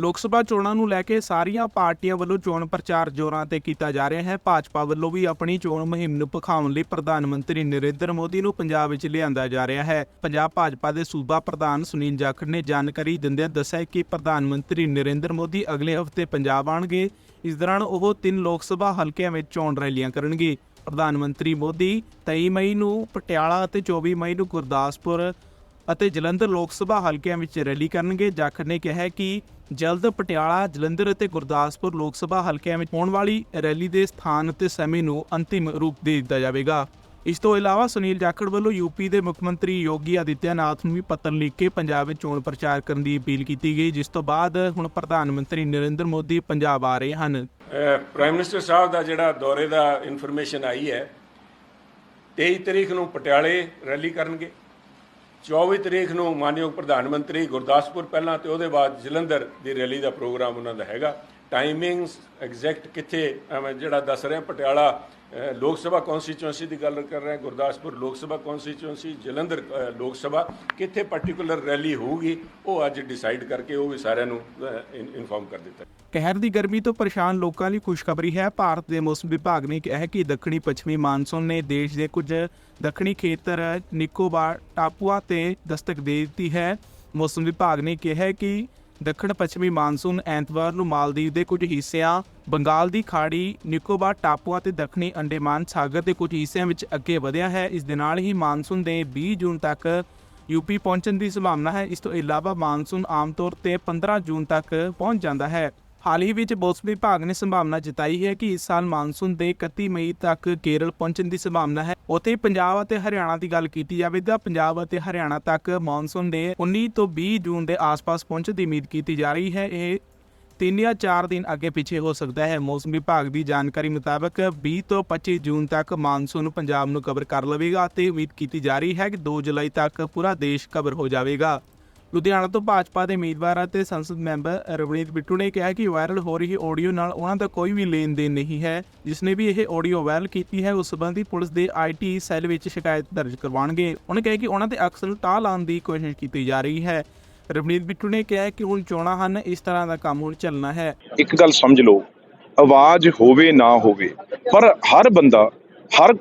ਲੋਕ ਸਭਾ ਚੋਣਾਂ ਨੂੰ ਲੈ ਕੇ ਸਾਰੀਆਂ ਪਾਰਟੀਆਂ ਵੱਲੋਂ ਚੋਣ ਪ੍ਰਚਾਰ ਜ਼ੋਰਾਂ ਤੇ ਕੀਤਾ ਜਾ ਰਿਹਾ ਹੈ। ਭਾਜਪਾ ਵੱਲੋਂ ਵੀ ਆਪਣੀ ਚੋਣ ਮੁਹਿੰਮ ਨੂੰ ਭਖਾਉਣ ਲਈ ਪ੍ਰਧਾਨ ਮੰਤਰੀ ਨਰਿੰਦਰ ਮੋਦੀ ਨੂੰ ਪੰਜਾਬ ਵਿੱਚ ਲਿਆਂਦਾ ਜਾ ਰਿਹਾ ਹੈ। ਪੰਜਾਬ ਭਾਜਪਾ ਦੇ ਸੂਬਾ ਪ੍ਰਧਾਨ ਸੁਨੀਲ ਜਾਖੜ ਨੇ ਜਾਣਕਾਰੀ ਦਿੰਦਿਆਂ ਦੱਸਿਆ ਕਿ ਪ੍ਰਧਾਨ ਮੰਤਰੀ ਨਰਿੰਦਰ ਮੋਦੀ ਅਗਲੇ ਹਫ਼ਤੇ ਪੰਜਾਬ ਆਉਣਗੇ। ਇਸ ਦੌਰਾਨ ਉਹ ਤਿੰਨ ਲੋਕ ਸਭਾ ਹਲਕਿਆਂ ਵਿੱਚ ਚੋਣ ਰੈਲੀਆਂ ਕਰਨਗੇ। ਪ੍ਰਧਾਨ ਮੰਤਰੀ ਮੋਦੀ 23 ਮਈ ਨੂੰ ਪਟਿਆਲਾ ਅਤੇ 24 ਮਈ ਨੂੰ ਗੁਰਦਾਸਪੁਰ ਅਤੇ ਜਲੰਧਰ ਲੋਕ ਸਭਾ ਹਲਕਿਆਂ ਵਿੱਚ ਰੈਲੀ ਕਰਨਗੇ। ਜਾਖੜ ਨੇ ਕਿਹਾ ਕਿ ਜਲਦ ਪਟਿਆਲਾ, ਜਲੰਧਰ ਅਤੇ ਗੁਰਦਾਸਪੁਰ ਲੋਕ ਸਭਾ ਹਲਕਿਆਂ ਵਿੱਚ ਹੋਣ ਵਾਲੀ ਰੈਲੀ ਦੇ ਸਥਾਨ ਅਤੇ ਸਮੇਂ ਨੂੰ ਅੰਤਿਮ ਰੂਪ ਦੇ ਦਿੱਤਾ ਜਾਵੇਗਾ। ਇਸ ਤੋਂ ਇਲਾਵਾ ਸੁਨੀਲ ਜਾਖੜ ਵੱਲੋਂ ਯੂਪੀ ਦੇ ਮੁੱਖ ਮੰਤਰੀ ਯੋਗੀ ਆਦਿੱਤਿਆਨਾਥ ਨੂੰ ਵੀ ਪੱਤਰ ਲਿਖ ਕੇ ਪੰਜਾਬ ਵਿੱਚ ਚੋਣ ਪ੍ਰਚਾਰ ਕਰਨ ਦੀ ਅਪੀਲ ਕੀਤੀ ਗਈ, ਜਿਸ ਤੋਂ ਬਾਅਦ ਹੁਣ ਪ੍ਰਧਾਨ ਮੰਤਰੀ ਨਰਿੰਦਰ ਮੋਦੀ ਪੰਜਾਬ ਆ ਰਹੇ ਹਨ। ਪ੍ਰਾਈਮ ਮਿਨਿਸਟਰ ਸਾਹਿਬ ਦਾ ਜਿਹੜਾ ਦੌਰੇ ਦਾ ਇਨਫੋਰਮੇਸ਼ਨ ਆਈ ਹੈ 23 ਤਰੀਕ ਨੂੰ ਪਟਿਆਲੇ ਰੈਲੀ ਕਰਨਗੇ। 24 ਤਰੀਕ ਨੂੰ ਮਾਨਯੋਗ ਪ੍ਰਧਾਨ ਮੰਤਰੀ ਗੁਰਦਾਸਪੁਰ ਪਹਿਲਾਂ ਤੇ ਉਹਦੇ ਬਾਅਦ ਜਲੰਧਰ ਦੀ ਰੈਲੀ ਦਾ ਪ੍ਰੋਗਰਾਮ ਉਹਨਾਂ ਦਾ ਹੈਗਾ। ਟਾਈਮਿੰਗਸ ਐਗਜ਼ੈਕਟ ਕਿੱਥੇ ਜਿਹੜਾ ਦੱਸ ਰਿਹਾ, ਪਟਿਆਲਾ ਲੋਕ ਸਭਾ ਕਨਸਟੀਚੁਐਂਸੀ ਦੀ ਗੱਲ ਕਰ ਰਹੇ ਹਾਂ, ਗੁਰਦਾਸਪੁਰ ਲੋਕ ਸਭਾ ਕਨਸਟੀਚੁਐਂਸੀ ਜਲੰਧਰ ਲੋਕ ਸਭਾ, ਕਿੱਥੇ ਪਾਰਟਿਕੂਲਰ ਰੈਲੀ ਹੋਊਗੀ, ਉਹ ਅੱਜ ਡਿਸਾਈਡ ਕਰਕੇ ਉਹ ਵੀ ਸਾਰਿਆਂ ਨੂੰ ਇਨਫੋਰਮ ਕਰ ਦਿੱਤਾ ਕਹਿਰ ਦੀ ਗਰਮੀ ਤੋਂ ਪਰੇਸ਼ਾਨ ਲੋਕਾਂ ਲਈ ਖੁਸ਼ਖਬਰੀ ਹੈ। ਭਾਰਤ ਦੇ ਮੌਸਮ ਵਿਭਾਗ ਨੇ ਕਿਹਾ ਹੈ ਕਿ ਦੱਖਣੀ ਪੱਛਮੀ ਮਾਨਸੂਨ ਨੇ ਦੇਸ਼ ਦੇ ਕੁਝ ਦੱਖਣੀ ਖੇਤਰ, ਨਿਕੋਬਾਰ, ਟਾਪੂਆ ਤੇ ਦਸਤਕ ਦੇ ਦਿੱਤੀ ਹੈ। ਮੌਸਮ ਵਿਭਾਗ ਨੇ ਕਿਹਾ ਹੈ ਕਿ ਦੱਖਣ ਪੱਛਮੀ ਮਾਨਸੂਨ ਐਤਵਾਰ ਨੂੰ ਮਾਲਦੀਵ ਦੇ ਕੁਝ ਹਿੱਸਿਆਂ, ਬੰਗਾਲ ਦੀ ਖਾੜੀ, ਨਿਕੋਬਾਰ ਟਾਪੂਆਂ ਤੇ ਦੱਖਣੀ ਅੰਡੇਮਾਨ ਸਾਗਰ ਦੇ ਕੁਝ ਹਿੱਸਿਆਂ ਵਿੱਚ ਅੱਗੇ ਵਧਿਆ ਹੈ। ਇਸ ਦੇ ਨਾਲ ਹੀ ਮਾਨਸੂਨ ਦੇ 20 ਜੂਨ ਤੱਕ ਯੂਪੀ ਪਹੁੰਚਣ ਦੀ ਸੰਭਾਵਨਾ ਹੈ। ਇਸ ਤੋਂ ਇਲਾਵਾ ਮਾਨਸੂਨ ਆਮ ਤੌਰ ਤੇ 15 ਜੂਨ ਤੱਕ ਪਹੁੰਚ ਜਾਂਦਾ ਹੈ। ਹਾਲ ਹੀ ਵਿੱਚ ਮੌਸਮ ਵਿਭਾਗ ਨੇ ਸੰਭਾਵਨਾ ਜਤਾਈ ਹੈ ਕਿ ਇਸ ਸਾਲ ਮਾਨਸੂਨ ਦੇ 31 ਮਈ ਤੱਕ ਕੇਰਲ ਪਹੁੰਚਣ ਦੀ ਸੰਭਾਵਨਾ ਹੈ। ਉੱਥੇ ਪੰਜਾਬ ਅਤੇ ਹਰਿਆਣਾ ਦੀ ਗੱਲ ਕੀਤੀ ਜਾਵੇ ਤਾਂ ਪੰਜਾਬ ਅਤੇ ਹਰਿਆਣਾ ਤੱਕ ਮਾਨਸੂਨ ਦੇ 19 ਤੋਂ 20 ਜੂਨ ਦੇ ਆਸ-ਪਾਸ ਪਹੁੰਚਣ ਦੀ ਉਮੀਦ ਕੀਤੀ ਜਾ ਰਹੀ ਹੈ। ਇਹ ਤਿੰਨ ਜਾਂ ਚਾਰ ਦਿਨ ਅੱਗੇ ਪਿੱਛੇ ਹੋ ਸਕਦਾ ਹੈ। ਮੌਸਮ ਵਿਭਾਗ ਦੀ ਜਾਣਕਾਰੀ ਮੁਤਾਬਕ 20 ਤੋਂ 25 ਜੂਨ ਤੱਕ ਮਾਨਸੂਨ ਪੰਜਾਬ ਨੂੰ ਕਵਰ ਕਰ ਲਵੇਗਾ ਅਤੇ ਉਮੀਦ ਕੀਤੀ ਜਾ ਰਹੀ ਹੈ ਕਿ 2 ਜੁਲਾਈ ਤੱਕ ਪੂਰਾ ਦੇਸ਼ ਕਵਰ ਹੋ ਜਾਵੇਗਾ। ਲੁਧਿਆਣਾ ਤੋਂ ਭਾਜਪਾ ਦੇ ਉਮੀਦਵਾਰ ਅਤੇ ਸੰਸਦ ਮੈਂਬਰ ਰਵਨੀਤ ਬਿੱਟੂ ਨੇ ਕਿਹਾ ਕਿ ਵਾਇਰਲ ਹੋ ਰਹੀ ਆਡੀਓ ਨਾਲ ਉਹਨਾਂ ਦਾ ਕੋਈ ਵੀ ਲੈਣ ਦੇਣ ਨਹੀਂ ਹੈ, ਜਿਸ ਨੇ ਵੀ ਇਹ ਆਡੀਓ ਵਾਇਰਲ ਕੀਤੀ ਹੈ, ਉਸ ਸੰਬੰਧੀ ਪੁਲਿਸ ਦੇ ਆਈਟੀ ਸੈੱਲ ਵਿੱਚ ਸ਼ਿਕਾਇਤ ਦਰਜ ਕਰਵਾਉਣਗੇ। ਉਹਨੇ ਕਿਹਾ ਕਿ ਉਹਨਾਂ ਤੇ ਅਕਸਰ ਟਾਹ ਲਾਉਣ ਦੀ ਕੋਸ਼ਿਸ਼ ਕੀਤੀ ਜਾ ਰਹੀ ਹੈ। ਰਵਨੀਤ ਬਿੱਟੂ ਨੇ ਕਿਹਾ ਕਿ ਹੁਣ ਚੋਣਾਂ ਹਨ, ਇਸ ਤਰ੍ਹਾਂ ਦਾ ਕੰਮ ਹੁਣ ਚੱਲਣਾ ਹੈ। ਇੱਕ ਗੱਲ ਸਮਝ ਲਓ, ਆਵਾਜ਼ ਹੋਵੇ ਨਾ ਹੋਵੇ, ਪਰ ਹਰ ਬੰਦਾ, ਹਰ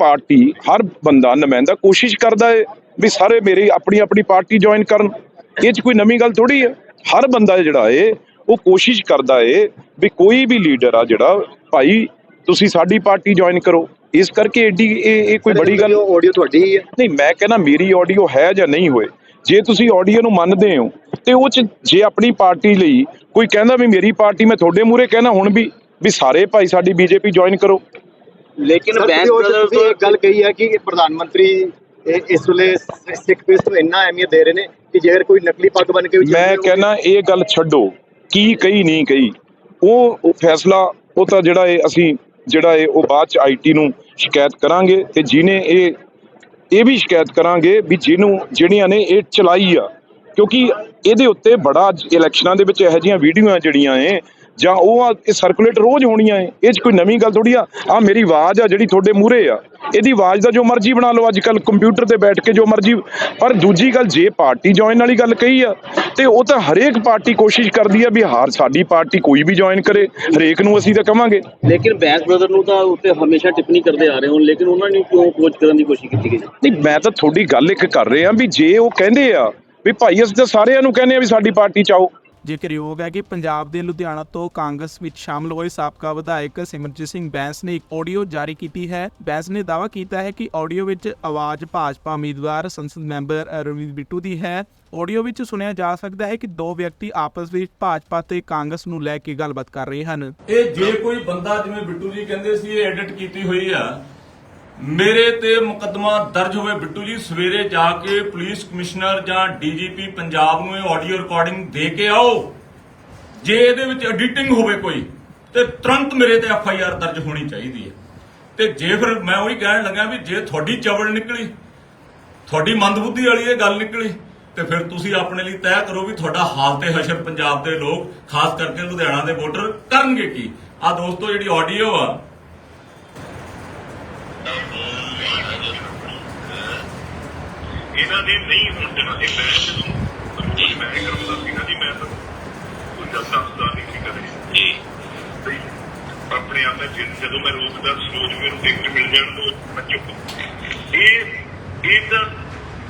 ਪਾਰਟੀ, ਹਰ ਬੰਦਾ ਨੁਮਾਇੰਦਾ ਕੋਸ਼ਿਸ਼ ਕਰਦਾ ਹੈ ਵੀ ਸਾਰੇ ਮੇਰੀ ਆਪਣੀ ਆਪਣੀ ਪਾਰਟੀ ਜੁਆਇਨ ਕਰਨ। ਇਹ 'ਚ ਕੋਈ ਨਵੀਂ ਗੱਲ ਥੋੜੀ ਹੈ। ਹਰ ਬੰਦਾ ਜਿਹੜਾ ਏ ਉਹ ਕੋਸ਼ਿਸ਼ ਕਰਦਾ ਏ ਵੀ ਕੋਈ ਵੀ ਲੀਡਰ ਆ ਜਿਹੜਾ ਭਾਈ ਤੁਸੀਂ ਸਾਡੀ ਪਾਰਟੀ ਜੁਆਇਨ ਕਰੋ। ਇਸ ਕਰਕੇ ਏਡੀ ਇਹ ਇਹ ਕੋਈ ਬੜੀ ਗੱਲ ਆਡੀਓ ਤੁਹਾਡੀ ਹੀ ਹੈ। ਨਹੀਂ ਮੈਂ ਕਹਿੰਦਾ ਮੇਰੀ ਆਡੀਓ ਹੈ ਜਾਂ ਨਹੀਂ ਹੋਏ। ਜੇ ਤੁਸੀਂ ਆਡੀਓ ਨੂੰ ਮੰਨਦੇ ਹੋ ਤੇ ਉਹ ਚ ਜੇ ਆਪਣੀ ਪਾਰਟੀ ਲਈ ਕੋਈ ਕਹਿੰਦਾ ਵੀ ਮੇਰੀ ਪਾਰਟੀ ਮੈਂ ਤੁਹਾਡੇ ਮੂਹਰੇ ਕਹਿਣਾ ਹੁਣ ਵੀ ਵੀ ਸਾਰੇ ਭਾਈ ਸਾਡੀ ਬੀਜੇਪੀ ਜੁਆਇਨ ਕਰੋ। ਲੇਕਿਨ ਬੈਂਕ ਬ੍ਰਦਰ ਤੋਂ ਇੱਕ ਗੱਲ ਕਹੀ ਹੈ ਕਿ ਪ੍ਰਧਾਨ ਮੰਤਰੀ ਇਹ ਇਸ ਵੇਲੇ ਸਿੱਖ ਪੀਸ ਨੂੰ ਇੰਨਾ ਅਹਿਮੀਅਤ ਦੇ ਰਹੇ ਨੇ ਕਿ ਜੇਕਰ ਕੋਈ ਨਕਲੀ ਪੱਗ ਬਣ ਕੇ ਵੀ ਮੈਂ ਕਹਿੰਦਾ ਇਹ ਗੱਲ ਛੱਡੋ। ਕੀ ਕਹੀ ਨਹੀਂ ਕਹੀ। ਉਹ ਫੈਸਲਾ ਉਹ ਤਾਂ ਜਿਹੜਾ ਇਹ ਅਸੀਂ ਜਿਹੜਾ ਇਹ ਉਹ ਬਾਅਦ ਚ ਆਈਟੀ ਨੂੰ ਸ਼ਿਕਾਇਤ ਕਰਾਂਗੇ ਤੇ ਜਿਹਨੇ ਇਹ ਇਹ ਵੀ ਸ਼ਿਕਾਇਤ ਕਰਾਂਗੇ ਵੀ ਜਿਹਨੂੰ ਜਿਹੜੀਆਂ ਨੇ ਇਹ ਚਲਾਈ ਆ। ਕਿਉਂਕਿ ਇਹਦੇ ਉੱਤੇ ਬੜਾ ਇਲੈਕਸ਼ਨਾਂ ਦੇ ਵਿੱਚ ਇਹੋ ਜਿਹੀਆਂ ਵੀਡੀਓਆਂ ਜਿਹੜੀਆਂ ਏ ਜਾਂ ਉਹ ਆ ਇਹ ਸਰਕੂਲੇਟ ਰੋਜ਼ ਹੋਣੀਆਂ ਏ ਇਹ 'ਚ ਕੋਈ ਨਵੀਂ ਗੱਲ ਥੋੜੀ ਆ। ਆ ਮੇਰੀ ਆਵਾਜ਼ ਆ ਜਿਹੜੀ ਤੁਹਾਡੇ ਮੂਹਰੇ ਆ। ਇਹਦੀ ਆਵਾਜ਼ ਦਾ ਜੋ ਮਰਜ਼ੀ ਬਣਾ ਲਓ ਅੱਜ ਕੱਲ ਕੰਪਿਊਟਰ ਤੇ ਬੈਠ ਕੇ ਜੋ ਮਰਜ਼ੀ। ਪਰ ਦੂਜੀ ਗੱਲ ਜੇ ਪਾਰਟੀ ਜੁਆਇਨ ਵਾਲੀ ਗੱਲ ਕਹੀ ਆ ਤੇ ਉਹ ਤਾਂ ਹਰੇਕ ਪਾਰਟੀ ਕੋਸ਼ਿਸ਼ ਕਰਦੀ ਆ ਵੀ ਹਾਰ ਸਾਡੀ ਪਾਰਟੀ ਕੋਈ ਵੀ ਜੁਆਇਨ ਕਰੇ। ਹਰੇਕ ਨੂੰ ਅਸੀਂ ਤਾਂ ਕਵਾਂਗੇ। ਲੇਕਿਨ ਬੈਂਸ ਬ੍ਰਦਰ ਨੂੰ ਤਾਂ ਉੱਤੇ ਹਮੇਸ਼ਾ ਟਿੱਪਣੀ ਕਰਦੇ ਆ ਰਹੇ ਹੋ ਲੇਕਿਨ ਉਹਨਾਂ ਨੇ ਕਿਉਂ ਕੋਚ ਕਰਨ ਦੀ ਕੋਸ਼ਿਸ਼ ਕੀਤੀ ਗਈ? ਨਹੀਂ ਮੈਂ ਤਾਂ ਤੁਹਾਡੀ ਗੱਲ ਇੱਕ ਕਰ ਰਿਹਾ ਵੀ ਜੇ ਉਹ ਕਹਿੰਦੇ ਆ ਵੀ ਭਾਈ ਅਸੀਂ ਤਾਂ ਸਾਰਿਆਂ ਨੂੰ ਕਹਿੰਦੇ ਆ ਵੀ ਸਾਡੀ ਪਾਰਟੀ ਚ ਆਓ ਜ਼ਿਕਰਯੋਗ ਹੈ ਕਿ ਪੰਜਾਬ ਦੇ ਲੁਧਿਆਣਾ ਤੋਂ ਕਾਂਗਰਸ ਵਿੱਚ ਸ਼ਾਮਲ ਹੋਏ ਸਾਬਕਾ ਵਿਧਾਇਕ ਸਿਮਰਜੀਤ ਸਿੰਘ ਬੈਂਸ ਨੇ ਇੱਕ ਆਡੀਓ ਜਾਰੀ ਕੀਤੀ ਹੈ। ਬੈਂਸ ਨੇ ਦਾਅਵਾ ਕੀਤਾ ਹੈ ਕਿ ਆਡੀਓ ਵਿੱਚ ਆਵਾਜ਼ ਭਾਜਪਾ ਉਮੀਦਵਾਰ ਸੰਸਦ ਮੈਂਬਰ ਰਵਨੀਤ ਬਿੱਟੂ ਦੀ ਹੈ। ਆਡੀਓ ਵਿੱਚ ਸੁਣਿਆ ਜਾ ਸਕਦਾ ਹੈ ਕਿ ਦੋ ਵਿਅਕਤੀ ਆਪਸ ਵਿੱਚ ਭਾਜਪਾ ਤੇ ਕਾਂਗਰਸ ਨੂੰ ਲੈ ਕੇ ਗੱਲਬਾਤ ਕਰ ਰਹੇ ਹਨ। ਇਹ ਜੇ ਕੋਈ ਬੰਦਾ ਜਿਵੇਂ ਬਿੱਟੂ ਜੀ ਕਹਿੰਦੇ ਸੀ, ਇਹ ਐਡਿਟ ਕੀਤੀ ਹੋਈ ਆ। ਮੇਰੇ ਤੇ ਮੁਕੱਦਮਾ ਦਰਜ ਹੋਵੇ ਬਿੱਟੂ ਜੀ, ਸਵੇਰੇ ਜਾ ਕੇ ਪੁਲਿਸ ਕਮਿਸ਼ਨਰ ਜਾਂ ਡੀਜੀਪੀ ਪੰਜਾਬ ਨੂੰ ਇਹ ਆਡੀਓ ਰਿਕਾਰਡਿੰਗ ਦੇ ਕੇ ਆਓ। ਜੇ ਇਹਦੇ ਵਿੱਚ ਐਡੀਟਿੰਗ ਹੋਵੇ ਕੋਈ, ਤੇ ਤੁਰੰਤ ਮੇਰੇ ਤੇ ਐਫ ਆਈ ਆਰ ਦਰਜ ਹੋਣੀ ਚਾਹੀਦੀ ਹੈ। ਤੇ ਜੇ ਫਿਰ ਮੈਂ ਉਹੀ ਕਹਿਣ ਲੱਗਾ ਵੀ ਜੇ ਤੁਹਾਡੀ ਚਵੜ ਨਿਕਲੀ, ਤੁਹਾਡੀ ਮੰਦਬੁੱਧੀ ਵਾਲੀ ਇਹ ਗੱਲ ਨਿਕਲੀ, ਤੇ ਫਿਰ ਤੁਸੀਂ ਆਪਣੇ ਲਈ ਤੈਅ ਕਰੋ ਵੀ ਤੁਹਾਡਾ ਹਾਲ ਤੇ ਹਸ਼ਰ ਪੰਜਾਬ ਦੇ ਲੋਕ, ਖਾਸ ਕਰਕੇ ਲੁਧਿਆਣਾ ਦੇ ਵੋਟਰ, ਕਰਨਗੇ ਕੀ। ਆ ਦੋਸਤੋ, ਜਿਹੜੀ ਆਡੀਓ ਆ ਇਹਨਾਂ ਨੇ ਨਹੀਂ ਹੁੰਦਣਾ ਇਹ ਮੈਂ ਜੀ। ਮੈਂ ਕਰਮਦਾ ਸੀ ਨਾ ਜੀ ਮੈਂ ਤਾਂ ਕੋਈ ਦੱਸਦਾ ਨਹੀਂ ਸੀ ਜੀ। ਆਪਣੇ ਆਪ ਤੇ ਜਦੋਂ ਮੈਂ ਰੋਕਦਾ ਸੋਚ ਮੈਨੂੰ ਟਿਕਟ ਮਿਲ ਜਾਣ ਤੋਂ ਮੈਂ ਚੁੱਪ। ਇਹ ਇਹ ਤਾਂ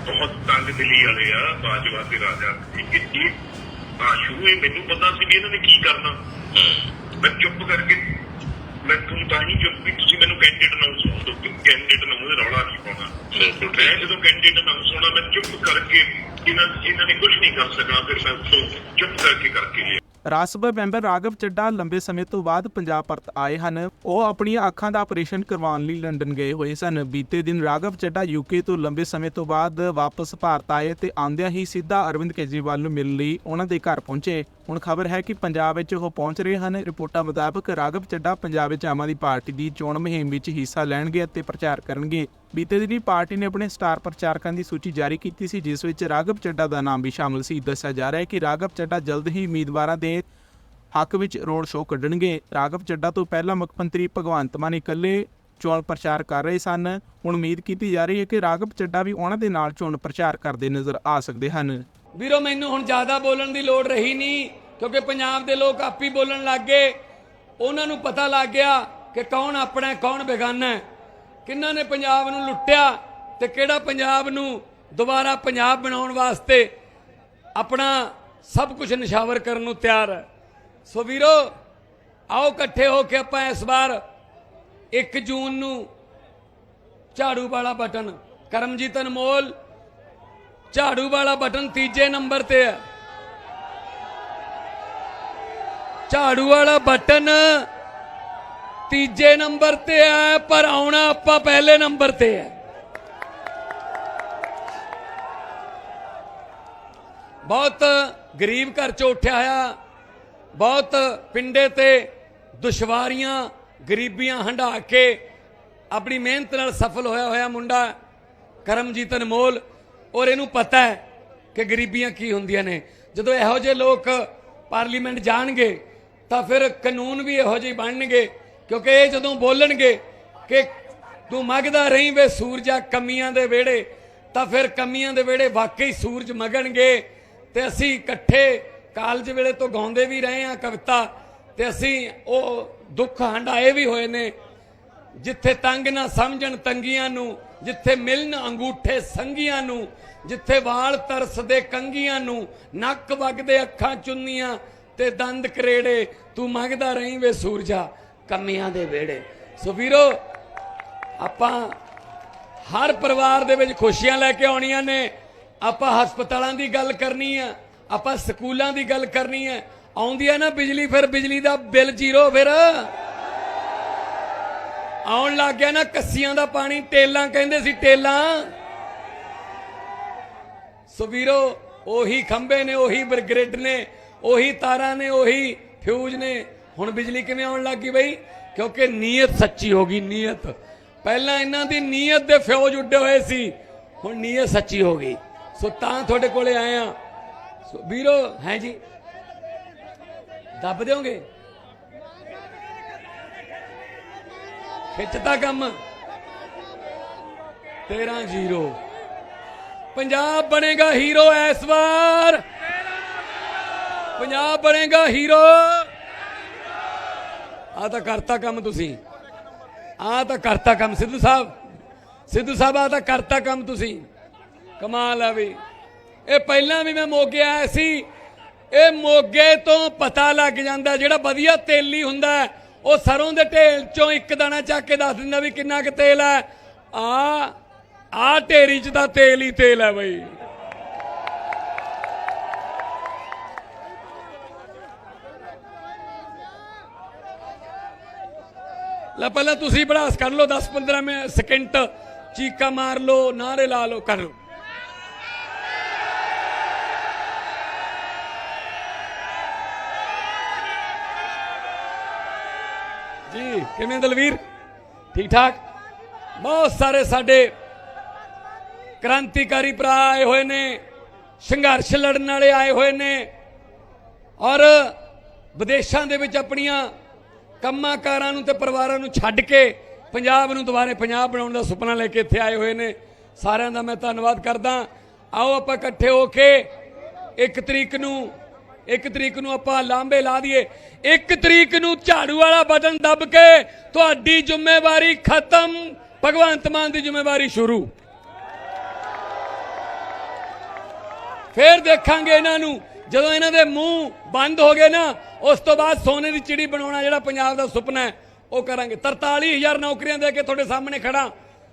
ਬਹੁਤ ਤੰਗ ਦਿਲੀ ਵਾਲੇ ਆ ਬਾਜਵਾ ਦੇ ਰਾਜਾ। ਇਹ ਇਹ ਆ ਸ਼ੁਰੂ ਹੀ ਮੈਨੂੰ ਪਤਾ ਸੀ ਵੀ ਇਹਨਾਂ ਨੇ ਕੀ ਕਰਨਾ। ਮੈਂ ਚੁੱਪ ਕਰਕੇ ਮੈਂ ਤੁਹਾਨੂੰ ਤਾਂ ਹੀ ਚੁੱਪ ਵੀ ਤੁਸੀਂ ਮੈਨੂੰ ਕੈਂਡੀਡੇਟ ਅਨਾਉਂਸ ਹੋ ਦੋ ਕੈਂਡੀਡੇਟ ਨੂੰ ਉਹਦੇ ਰੌਲਾ ਨਹੀਂ ਪਾਉਣਾ। ਮੈਂ ਜਦੋਂ ਕੈਂਡੀਡੇਟ ਅਨਾਉਂਸ ਹੋਣਾ ਮੈਂ ਚੁੱਪ ਕਰਕੇ ਇਹਨਾਂ ਇਹਨਾਂ ਨੇ ਕੁਝ ਨਹੀਂ ਕਰ ਸਕਣਾ ਫਿਰ ਮੈਂ ਚੁੱਪ ਕਰਕੇ ਕਰਕੇ ਲਿਆ। ਰਾਜ ਸਭਾ ਮੈਂਬਰ ਰਾਘਵ ਚੱਡਾ ਲੰਬੇ ਸਮੇਂ ਤੋਂ ਬਾਅਦ ਪੰਜਾਬ ਪਰਤ ਆਏ ਹਨ। ਉਹ ਆਪਣੀਆਂ ਅੱਖਾਂ ਦਾ ਆਪਰੇਸ਼ਨ ਕਰਵਾਉਣ ਲਈ ਲੰਡਨ ਗਏ ਹੋਏ ਸਨ। ਬੀਤੇ ਦਿਨ ਰਾਘਵ ਚੱਡਾ ਯੂਕੇ ਤੋਂ ਲੰਬੇ ਸਮੇਂ ਤੋਂ ਬਾਅਦ ਵਾਪਸ ਭਾਰਤ ਆਏ ਤੇ ਆਉਂਦਿਆਂ ਹੀ ਸਿੱਧਾ ਅਰਵਿੰਦ ਕੇਜਰੀਵਾਲ ਨੂੰ ਮਿਲਣ ਲਈ ਉਹਨਾਂ ਦੇ ਘਰ ਪਹੁੰਚੇ। ਹੁਣ ਖਬਰ ਹੈ ਕਿ ਪੰਜਾਬ ਵਿੱਚ ਉਹ ਪਹੁੰਚ ਰਹੇ ਹਨ। ਰਿਪੋਰਟਾਂ ਮੁਤਾਬਕ ਰਾਘਵ ਚੱਡਾ ਪੰਜਾਬ ਵਿੱਚ ਆਮ ਆਦਮੀ ਪਾਰਟੀ ਦੀ ਚੋਣ ਮੁਹਿੰਮ ਵਿੱਚ ਹਿੱਸਾ ਲੈਣਗੇ ਅਤੇ ਪ੍ਰਚਾਰ ਕਰਨਗੇ। ਬੀਤੇ ਦਿਨੀ ਪਾਰਟੀ ਨੇ ਆਪਣੇ ਸਟਾਰ ਪ੍ਰਚਾਰਕਾਂ ਦੀ ਸੂਚੀ ਜਾਰੀ ਕੀਤੀ ਸੀ, ਜਿਸ ਵਿੱਚ ਰਾਘਵ ਚੱਡਾ ਦਾ ਨਾਮ ਵੀ ਸ਼ਾਮਲ ਸੀ। ਦੱਸਿਆ ਜਾ ਰਿਹਾ ਹੈ ਕਿ ਰਾਘਵ ਚੱਡਾ ਜਲਦ ਹੀ ਉਮੀਦਵਾਰਾਂ ਦੇ ਹੱਕ ਵਿੱਚ ਰੋਡ ਸ਼ੋਅ ਕੱਢਣਗੇ। ਰਾਘਵ ਚੱਡਾ ਤੋਂ ਪਹਿਲਾਂ ਮੁੱਖ ਮੰਤਰੀ ਭਗਵੰਤ ਮਾਨ ਇਕੱਲੇ ਚੋਣ ਪ੍ਰਚਾਰ ਕਰ ਰਹੇ ਸਨ। ਹੁਣ ਉਮੀਦ ਕੀਤੀ ਜਾ ਰਹੀ ਹੈ ਕਿ ਰਾਘਵ ਚੱਡਾ ਵੀ ਉਹਨਾਂ ਦੇ ਨਾਲ ਚੋਣ ਪ੍ਰਚਾਰ ਕਰਦੇ ਨਜ਼ਰ ਆ ਸਕਦੇ ਹਨ। ਵੀਰੋ, ਮੈਨੂੰ ਹੁਣ ਜ਼ਿਆਦਾ ਬੋਲਣ ਦੀ ਲੋੜ ਰਹੀ ਨਹੀਂ, ਕਿਉਂਕਿ ਪੰਜਾਬ ਦੇ ਲੋਕ ਆਪ ਹੀ ਬੋਲਣ ਲੱਗ ਗਏ। ਉਹਨਾਂ ਨੂੰ ਪਤਾ ਲੱਗ ਗਿਆ ਕਿ ਕੌਣ ਆਪਣਾ, ਕੌਣ ਬੇਗਾਨਾ ਹੈ। ਕਿਹਨਾਂ ਨੇ ਪੰਜਾਬ ਨੂੰ ਲੁੱਟਿਆ ਤੇ ਕਿਹੜਾ ਪੰਜਾਬ ਨੂੰ ਦੁਬਾਰਾ ਪੰਜਾਬ ਬਣਾਉਣ ਵਾਸਤੇ ਆਪਣਾ ਸਭ ਕੁਝ ਨਿਸ਼ਾਵਰ ਕਰਨ ਨੂੰ ਤਿਆਰ ਹੈ। ਸੋ ਵੀਰੋ, ਆਓ ਇਕੱਠੇ ਹੋ ਕੇ ਆਪਾਂ ਇਸ ਵਾਰ 1 ਜੂਨ ਨੂੰ ਝਾੜੂ ਵਾਲਾ ਬਟਨ, ਕਰਮਜੀਤ ਅਨਮੋਲ ਝਾੜੂ ਵਾਲਾ ਬਟਨ ਤੀਜੇ ਨੰਬਰ ਤੇ ਹੈ। ਝਾੜੂ ਵਾਲਾ ਬਟਨ ਤੀਜੇ ਨੰਬਰ ਤੇ ਹੈ ਪਰ ਆਉਣਾ ਆਪਾਂ ਪਹਿਲੇ ਨੰਬਰ ਤੇ ਹੈ ਬਹੁਤ ਗਰੀਬ ਘਰ ਚੋਂ ਉੱਠਿਆ ਹੋਇਆ, ਬਹੁਤ ਪਿੰਡੇ ਤੇ ਦੁਸ਼ਵਾਰੀਆਂ, ਗਰੀਬੀਆਂ ਹੰਢਾ ਕੇ ਆਪਣੀ ਮਿਹਨਤ ਨਾਲ ਸਫਲ ਹੋਇਆ ਹੋਇਆ ਮੁੰਡਾ, ਕਰਮਜੀਤ ਅਨਮੋਲ। ਔਰ ਇਹਨੂੰ ਪਤਾ ਹੈ ਕਿ ਗਰੀਬੀਆਂ ਕੀ ਹੁੰਦੀਆਂ ਨੇ। ਜਦੋਂ ਇਹੋ ਜਿਹੇ ਲੋਕ ਪਾਰਲੀਮੈਂਟ ਜਾਣਗੇ, ਤਾਂ ਫਿਰ ਕਾਨੂੰਨ ਵੀ ਇਹੋ ਜਿਹੇ ਬਣਨਗੇ। ਕਿਉਂਕਿ ਇਹ ਜਦੋਂ ਬੋਲਣਗੇ ਕਿ ਤੂੰ ਮੰਗਦਾ ਰਹੀਂ ਵੇ ਸੂਰਜਾ ਕਮੀਆਂ ਦੇ ਵਿਹੜੇ, ਤਾਂ ਫਿਰ ਕਮੀਆਂ ਦੇ ਵਿਹੜੇ ਵਾਕਈ ਸੂਰਜ ਮਗਣਗੇ। ਤੇ ਅਸੀਂ ਇਕੱਠੇ ਕਾਲਜ ਵੇਲੇ ਤੋਂ ਗਾਉਂਦੇ ਵੀ ਰਹੇ ਹਾਂ ਕਵਿਤਾ, ਤੇ ਅਸੀਂ ਉਹ ਦੁੱਖ ਹੰਡਾਏ ਵੀ ਹੋਏ ਨੇ। ਜਿੱਥੇ ਤੰਗ ਨਾ ਸਮਝਣ ਤੰਗੀਆਂ ਨੂੰ, ਜਿੱਥੇ ਮਿਲਣ ਅੰਗੂਠੇ ਸੰਗੀਆਂ ਨੂੰ, ਜਿੱਥੇ ਵਾਲ ਤਰਸਦੇ ਕੰਗੀਆਂ ਨੂੰ, ਨੱਕ ਵਗਦੇ ਅੱਖਾਂ ਚੁੰਨੀਆਂ, ਤੇ ਦੰਦ ਕਰੇੜੇ, ਤੂੰ ਮੰਗਦਾ ਰਹੀਂ ਵੇ ਸੂਰਜਾ ਕਮੀਆਂ ਦੇ ਵਿਹੜੇ। ਸੋ ਵੀਰੋ, ਆਪਾਂ ਹਰ ਪਰਿਵਾਰ ਦੇ ਵਿੱਚ ਖੁਸ਼ੀਆਂ ਲੈ ਕੇ ਆਉਣੀਆਂ ਨੇ। ਆਪਾਂ ਹਸਪਤਾਲਾਂ ਦੀ ਗੱਲ ਕਰਨੀ ਆ, ਆਪਾਂ ਸਕੂਲਾਂ ਦੀ ਗੱਲ ਕਰਨੀ ਹੈ ਆਉਂਦੀ ਆ ਨਾ ਬਿਜਲੀ, ਫਿਰ ਬਿਜਲੀ ਦਾ ਬਿੱਲ ਜ਼ੀਰੋ, ਫਿਰ ਆਉਣ ਲੱਗ ਗਿਆ ਨਾ ਕੱਸੀਆਂ ਦਾ ਪਾਣੀ, ਟੇਲਾਂ ਕਹਿੰਦੇ ਸੀ ਟੇਲਾਂ। ਸੋ ਵੀਰੋ, ਉਹੀ ਖੰਭੇ ਨੇ, ਉਹੀ ਬ੍ਰਿਗੇਡ ਨੇ, ਉਹੀ ਤਾਰਾਂ ਨੇ, ਉਹੀ ਫਿਊਜ਼ ਨੇ। ਹੁਣ ਬਿਜਲੀ ਕਿਵੇਂ ਆਉਣ ਲੱਗ ਗਈ ਬਈ? ਕਿਉਂਕਿ ਨੀਅਤ ਸੱਚੀ ਹੋ ਗਈ, ਨੀਅਤ। ਪਹਿਲਾਂ ਇਹਨਾਂ ਦੀ ਨੀਅਤ ਦੇ ਫਿਊਜ਼ ਉੱਡੇ ਹੋਏ ਸੀ, ਹੁਣ ਨੀਅਤ ਸੱਚੀ ਹੋ ਗਈ। ਸੋ ਤਾਂ ਤੁਹਾਡੇ ਕੋਲੇ ਆਏ ਆ ਸੋ ਵੀਰੋ, ਹੈ ਜੀ? ਦੱਬ ਦਿਓਗੇ? ਖਿੱਚਤਾ ਕੰਮ? 13 ਜ਼ੀਰੋ। ਪੰਜਾਬ ਬਣੇਗਾ ਹੀਰੋ ਇਸ ਵਾਰ। ਪੰਜਾਬ ਬਣੇਗਾ ਹੀਰੋ। ਆ ਤਾਂ ਕਰਤਾ ਕੰਮ ਤੁਸੀਂ। ਆ ਤਾਂ ਕਰਤਾ ਕੰਮ। ਸਿੱਧੂ ਸਾਹਿਬ ਸਿੱਧੂ ਸਾਹਿਬ ਆ ਤਾਂ ਕਰਤਾ ਕੰਮ ਤੁਸੀਂ। ਕਮਾਲ ਆ ਵੀ। ਇਹ ਪਹਿਲਾਂ ਵੀ ਮੈਂ ਮੋਗੇ ਆਇਆ ਸੀ। ਇਹ ਮੋਗੇ ਤੋਂ ਪਤਾ ਲੱਗ ਜਾਂਦਾ ਜਿਹੜਾ ਵਧੀਆ ਤੇਲੀ ਹੁੰਦਾ ਉਹ ਸਰੋਂ ਦੇ ਢੇਲ ਚੋਂ ਇੱਕ ਦਾਣਾ ਚੱਕ ਕੇ ਦੱਸ ਦਿੰਦਾ ਵੀ ਕਿੰਨਾ ਕੁ ਤੇਲ ਹੈ। ਆ ਆ ਢੇਰੀ ਚ ਤਾਂ ਤੇਲ ਹੀ ਤੇਲ ਹੈ ਬਈ। ਲੈ ਪਹਿਲਾਂ ਤੁਸੀਂ ਬੜਾਸ ਕਰ ਲਓ 10 15 ਮਿੰਟ ਸਕਿੰਟ ਚੀਕਾ ਮਾਰ ਲਓ ਨਾਰੇ ਲਾ ਲਓ, ਕਰ ਲਓ। ਜੀ, ਕਿਵੇਂ ਦਲਵੀਰ? ਠੀਕ ਠਾਕ ਬਹੁਤ ਸਾਰੇ ਸਾਡੇ ਕ੍ਰਾਂਤੀਕਾਰੀ ਭਰਾ ਆਏ ਹੋਏ ਨੇ, ਸੰਘਰਸ਼ ਲੜਨ ਵਾਲੇ ਆਏ ਹੋਏ ਨੇ, ਔਰ ਵਿਦੇਸ਼ਾਂ ਦੇ ਵਿੱਚ ਆਪਣੀਆਂ ਕੰਮਾਂ ਕਾਰਾਂ ਨੂੰ ਤੇ ਪਰਿਵਾਰਾਂ ਨੂੰ ਛੱਡ ਕੇ ਪੰਜਾਬ ਨੂੰ ਦੁਬਾਰੇ ਪੰਜਾਬ ਬਣਾਉਣ ਦਾ ਸੁਪਨਾ ਲੈ ਕੇ ਇੱਥੇ ਆਏ ਹੋਏ ਨੇ। ਸਾਰਿਆਂ ਦਾ ਮੈਂ ਧੰਨਵਾਦ ਕਰਦਾ। ਆਓ ਆਪਾਂ ਇਕੱਠੇ ਹੋ ਕੇ ਇੱਕ ਤਰੀਕ ਨੂੰ, ਇੱਕ ਤਰੀਕ ਨੂੰ ਆਪਾਂ ਲਾਂਬੇ ਲਾ ਦਈਏ। ਇੱਕ ਤਰੀਕ ਨੂੰ ਝਾੜੂ ਵਾਲਾ ਬਟਨ ਦੱਬ ਕੇ ਤੁਹਾਡੀ ਜ਼ਿੰਮੇਵਾਰੀ ਖਤਮ। ਭਗਵੰਤ ਮਾਨ ਦੀ ਜ਼ਿੰਮੇਵਾਰੀ ਸ਼ੁਰੂ। ਫੇਰ ਦੇਖਾਂਗੇ ਇਹਨਾਂ ਨੂੰ। ਜਦੋਂ ਇਹਨਾਂ ਦੇ ਮੂੰਹ ਬੰਦ ਹੋ ਗਏ ਨਾ, ਉਸ ਤੋਂ ਬਾਅਦ ਸੋਨੇ ਦੀ ਚਿੜੀ ਬਣਾਉਣਾ ਜਿਹੜਾ ਪੰਜਾਬ ਦਾ ਸੁਪਨਾ ਹੈ, ਉਹ ਕਰਾਂਗੇ। 43000 ਨੌਕਰੀਆਂ ਦੇ ਕੇ ਤੁਹਾਡੇ ਸਾਹਮਣੇ ਖੜਾ।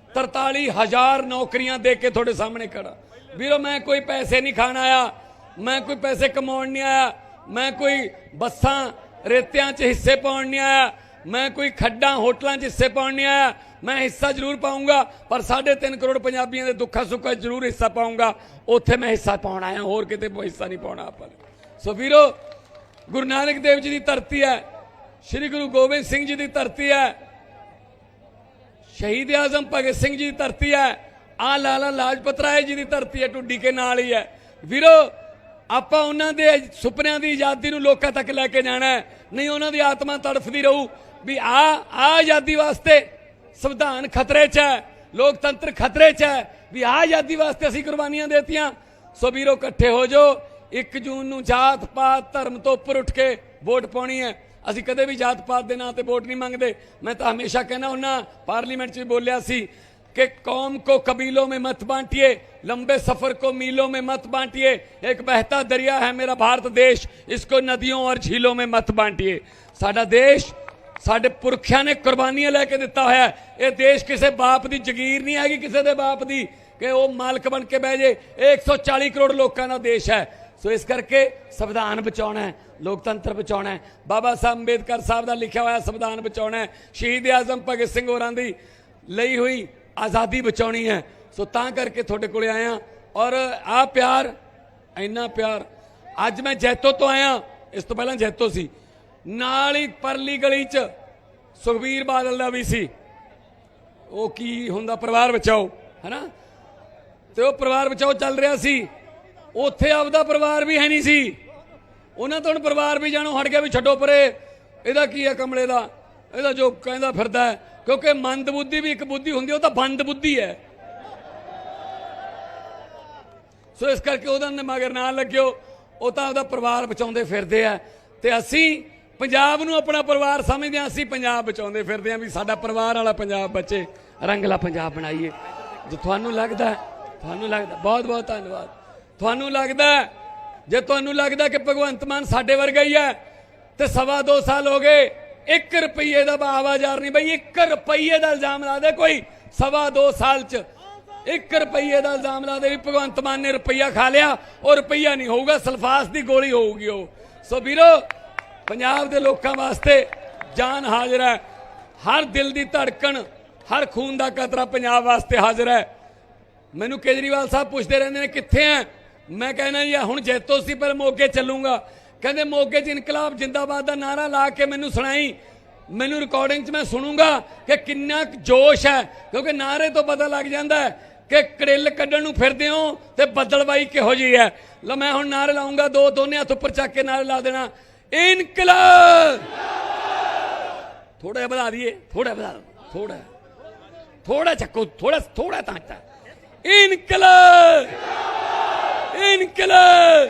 43000 ਨੌਕਰੀਆਂ ਦੇ ਕੇ ਤੁਹਾਡੇ ਸਾਹਮਣੇ ਖੜਾ। ਵੀਰੋ, ਮੈਂ ਕੋਈ ਪੈਸੇ ਨਹੀਂ ਖਾਣ ਆਇਆ, ਮੈਂ ਕੋਈ ਪੈਸੇ ਕਮਾਉਣ ਨਹੀਂ ਆਇਆ, ਮੈਂ ਕੋਈ ਬੱਸਾਂ ਰੇਤਿਆਂ 'ਚ ਹਿੱਸੇ ਪਾਉਣ ਨਹੀਂ ਆਇਆ ਮੈਂ ਕੋਈ ਖੱਡਾਂ ਹੋਟਲਾਂ 'ਚ ਹਿੱਸੇ ਪਾਉਣ ਨਹੀਂ ਆਇਆ। ਮੈਂ ਹਿੱਸਾ ਜ਼ਰੂਰ ਪਾਉਂਗਾ ਪਰ 3.5 ਕਰੋੜ ਪੰਜਾਬੀਆਂ ਦੇ ਦੁੱਖਾਂ ਸੁੱਖਾਂ ਜ਼ਰੂਰ ਹਿੱਸਾ ਪਾਉਂਗਾ ਉੱਥੇ ਮੈਂ ਹਿੱਸਾ ਪਾਉਣ ਆਇਆ, ਹੋਰ ਕਿਤੇ ਹਿੱਸਾ ਨਹੀਂ ਪਾਉਣਾ ਆਪਾਂ ਨੇ। ਸੋ ਵੀਰੋ, ਗੁਰੂ ਨਾਨਕ ਦੇਵ ਜੀ ਦੀ ਧਰਤੀ ਹੈ, ਸ੍ਰੀ ਗੁਰੂ ਗੋਬਿੰਦ ਸਿੰਘ ਜੀ ਦੀ ਧਰਤੀ ਹੈ, ਸ਼ਹੀਦ ਆਜ਼ਮ ਭਗਤ ਸਿੰਘ ਜੀ ਦੀ ਧਰਤੀ ਹੈ ਆ ਲਾਲਾ ਲਾਜਪਤ ਰਾਏ ਜੀ ਦੀ ਧਰਤੀ ਹੈ ਟੁੱਡੀ ਕੇ ਨਾਲ ਹੀ ਹੈ। ਵੀਰੋ, ਆਪਾਂ ਉਹਨਾਂ ਦੇ ਸੁਪਨਿਆਂ ਦੀ ਆਜ਼ਾਦੀ ਨੂੰ ਲੋਕਾਂ ਤੱਕ ਲੈ ਕੇ ਜਾਣਾ ਹੈ। ਨਹੀਂ, ਉਹਨਾਂ ਦੀ ਆਤਮਾ ਤੜਫਦੀ ਰਹੂ। ਵੀ ਆ ਆ ਆਜ਼ਾਦੀ ਵਾਸਤੇ ਸੰਵਿਧਾਨ ਖਤਰੇ 'ਚ ਹੈ ਲੋਕਤੰਤਰ ਖਤਰੇ 'ਚ ਹੈ ਵੀ ਆ ਆਜ਼ਾਦੀ ਵਾਸਤੇ ਅਸੀਂ ਕੁਰਬਾਨੀਆਂ ਦੇਤੀਆਂ ਸੋ ਵੀਰੋ ਇਕੱਠੇ ਹੋ ਜਾਓ 1 ਜੂਨ ਨੂੰ ਜਾਤ ਪਾਤ ਧਰਮ ਤੋਂ ਉੱਪਰ ਉੱਠ ਕੇ ਵੋਟ ਪਾਉਣੀ ਹੈ ਅਸੀਂ ਕਦੇ ਵੀ ਜਾਤ ਪਾਤ ਦੇ ਨਾਂ ਤੇ ਵੋਟ ਨਹੀਂ ਮੰਗਦੇ ਮੈਂ ਤਾਂ ਹਮੇਸ਼ਾ ਕਹਿੰਦਾ ਹੁੰਨਾ ਪਾਰਲੀਮੈਂਟ 'ਚ ਵੀ ਬੋਲਿਆ ਸੀ कि कौम को कबीलों में मत बांटिए लंबे सफर को मीलों में मत बांटिए एक बहता दरिया है मेरा भारत देश इसको नदियों और झीलों में मत बांटिए ਸਾਡਾ ਦੇਸ਼ ਸਾਡੇ ਪੁਰਖਿਆਂ ਨੇ ਕੁਰਬਾਨੀਆਂ ਲੈ ਕੇ ਦਿੱਤਾ ਹੋਇਆ ਇਹ ਦੇਸ਼ ਕਿਸੇ ਬਾਪ ਦੀ ਜ਼ਗੀਰ ਨਹੀਂ ਹੈਗੀ, ਕਿਸੇ ਦੇ ਬਾਪ ਦੀ ਕਿ ਉਹ ਮਾਲਕ ਬਣ ਕੇ ਬਹਿ ਜੇ। ਇਹ 140 ਕਰੋੜ ਲੋਕਾਂ ਦਾ ਦੇਸ਼ ਹੈ। ਸੋ ਇਸ ਕਰਕੇ ਸੰਵਿਧਾਨ ਬਚਾਉਣਾ ਹੈ, ਲੋਕਤੰਤਰ ਬਚਾਉਣਾ ਹੈ। ਬਾਬਾ ਸਾਹਿਬ ਅੰਬੇਦਕਰ ਸਾਹਿਬ ਦਾ ਲਿਖਿਆ ਹੋਇਆ ਸੰਵਿਧਾਨ ਬਚਾਉਣਾ ਹੈ। ਸ਼ਹੀਦ ਆਜ਼ਮ ਭਗਤ ਸਿੰਘ ਹੋਰਾਂ ਦੀ ਲਈ ਹੋਈ ਆਜ਼ਾਦੀ ਬਚਾਉਣੀ ਹੈ। ਸੋ ਤਾਂ ਕਰਕੇ ਤੁਹਾਡੇ ਕੋਲੇ ਆਇਆ। ਔਰ ਆ ਪਿਆਰ, ਇੰਨਾ ਪਿਆਰ। ਅੱਜ ਮੈਂ ਜੈਤੋ ਤੋਂ ਆਇਆ। ਇਸ ਤੋਂ ਪਹਿਲਾਂ ਜੈਤੋ ਸੀ। ਨਾਲ ਹੀ ਪਰਲੀ ਗਲੀ 'ਚ ਸੁਖਬੀਰ ਬਾਦਲ ਦਾ ਵੀ ਸੀ। ਉਹ ਕੀ ਹੁੰਦਾ, ਪਰਿਵਾਰ ਬਚਾਓ, ਹੈਨਾ? ਤੇ ਉਹ ਪਰਿਵਾਰ ਬਚਾਓ ਚੱਲ ਰਿਹਾ ਸੀ। ਉੱਥੇ ਆਪਦਾ ਪਰਿਵਾਰ ਵੀ ਹੈ ਨਹੀਂ ਸੀ। ਉਹਨਾਂ ਤੋਂ ਹੁਣ ਪਰਿਵਾਰ ਵੀ ਜਾਣੋ, ਹਟ ਗਿਆ ਵੀ ਛੱਡੋ ਪਰੇ। ਇਹਦਾ ਕੀ ਹੈ ਕਮਲੇ ਦਾ? ਇਹਦਾ ਜੋ ਕਹਿੰਦਾ ਫਿਰਦਾ ਕਿਉਂਕਿ ਮੰਦ ਬੁੱਧੀ ਵੀ ਇੱਕ ਬੁੱਧੀ ਹੁੰਦੀ ਉਹ ਤਾਂ ਬੰਦ ਬੁੱਧੀ ਹੈ। ਸੋ ਇਸ ਕਰਕੇ ਉਹਦਾ ਨੇ ਮਗਰ ਨਾ ਲੱਗਿਓ। ਉਹ ਤਾਂ ਉਹਦਾ ਪਰਿਵਾਰ ਬਚਾਉਂਦੇ ਫਿਰਦੇ ਆ। ਤੇ ਅਸੀਂ ਪੰਜਾਬ ਨੂੰ ਆਪਣਾ ਪਰਿਵਾਰ ਸਮਝਦੇ ਹਾਂ, ਅਸੀਂ ਪੰਜਾਬ ਬਚਾਉਂਦੇ ਫਿਰਦੇ ਹਾਂ ਵੀ ਸਾਡਾ ਪਰਿਵਾਰ ਵਾਲਾ ਪੰਜਾਬ ਬਚੇ ਰੰਗਲਾ ਪੰਜਾਬ ਬਣਾਈਏ। ਜੇ ਤੁਹਾਨੂੰ ਲੱਗਦਾ ਤੁਹਾਨੂੰ ਲੱਗਦਾ ਬਹੁਤ ਬਹੁਤ ਧੰਨਵਾਦ। ਤੁਹਾਨੂੰ ਲੱਗਦਾ ਜੇ ਤੁਹਾਨੂੰ ਲੱਗਦਾ ਕਿ ਭਗਵੰਤ ਮਾਨ ਸਾਡੇ ਵਰਗਾ ਹੀ ਹੈ, ਤੇ ਸਵਾ ਦੋ ਸਾਲ ਹੋ ਗਏ 1 ਰੁਪਏ ਦਾ ਆਵਾਜ਼ਾਰ ਨਹੀਂ ਬਈ 1 ਰੁਪਏ ਦਾ ਇਲਜ਼ਾਮ ਲਾ ਦੇ ਕੋਈ, ਸਵਾ ਦੋ ਸਾਲ ਚ। 1 ਰੁਪਏ ਦਾ ਇਲਜ਼ਾਮ ਲਾ ਦੇ ਵੀ ਭਗਵੰਤ ਮਾਨ ਨੇ ਰੁਪਈਆ ਖਾ ਲਿਆ, ਉਹ ਰੁਪਈਆ ਨਹੀਂ ਹੋਊਗਾ, ਸਲਫਾਸ ਦੀ ਗੋਲੀ ਹੋਊਗੀ ਉਹ। ਸੋ ਵੀਰੋ ਪੰਜਾਬ ਦੇ ਲੋਕਾਂ ਵਾਸਤੇ ਜਾਨ ਹਾਜ਼ਰ ਹੈ। ਹਰ ਦਿਲ ਦੀ ਧੜਕਣ, ਹਰ ਖੂਨ ਦਾ ਕਤਰਾ ਪੰਜਾਬ ਵਾਸਤੇ ਹਾਜ਼ਰ ਹੈ। ਮੈਨੂੰ ਕੇਜਰੀਵਾਲ ਸਾਹਿਬ ਪੁੱਛਦੇ ਰਹਿੰਦੇ ਨੇ, ਕਿੱਥੇ ਆ ਮੈਂ ਕਹਿੰਦਾ ਜੀ ਹੁਣ ਜੈਤੋ ਸੀ, ਪਰ ਮੋਗੇ ਚੱਲੂਗਾ। ਕਹਿੰਦੇ ਮੋਗੇ 'ਚ ਇਨਕਲਾਬ ਜਿੰਦਾਬਾਦ ਦਾ ਨਾਰਾ ਲਾ ਕੇ ਮੈਨੂੰ ਸੁਣਾਈ। ਮੈਨੂੰ ਰਿਕਾਰਡਿੰਗ 'ਚ ਮੈਂ ਸੁਣੂੰਗਾ ਕਿ ਕਿੰਨਾ ਕੁ ਜੋਸ਼ ਹੈ, ਕਿਉਂਕਿ ਨਾਰੇ ਤੋਂ ਪਤਾ ਲੱਗ ਜਾਂਦਾ ਹੈ ਕਿ ਕੜਿੱਲ ਕੱਢਣ ਨੂੰ ਫਿਰਦੇ ਹੋ ਤੇ ਬੱਦਲਬਾਈ ਕਿਹੋ ਜੀ ਹੈ। ਲਓ, ਮੈਂ ਹੁਣ ਨਾਰੇ ਲਾਉਂਗਾ ਦੋ ਦੋਨੇ ਹੱਥ ਉੱਪਰ ਚੱਕ ਕੇ ਨਾਰੇ ਲਾ ਦੇਣਾ। ਇਨਕਲਾਬ। ਥੋੜਾ ਜਿਹਾ ਵਧਾ ਦਈਏ ਥੋੜਾ ਵਧਾ ਥੋੜਾ ਥੋੜਾ ਚੱਕੋ ਥੋੜਾ ਥੋੜਾ ਤਾਂ ਇਨਕਲਾਬ। ਇਨਕਲਾਬ।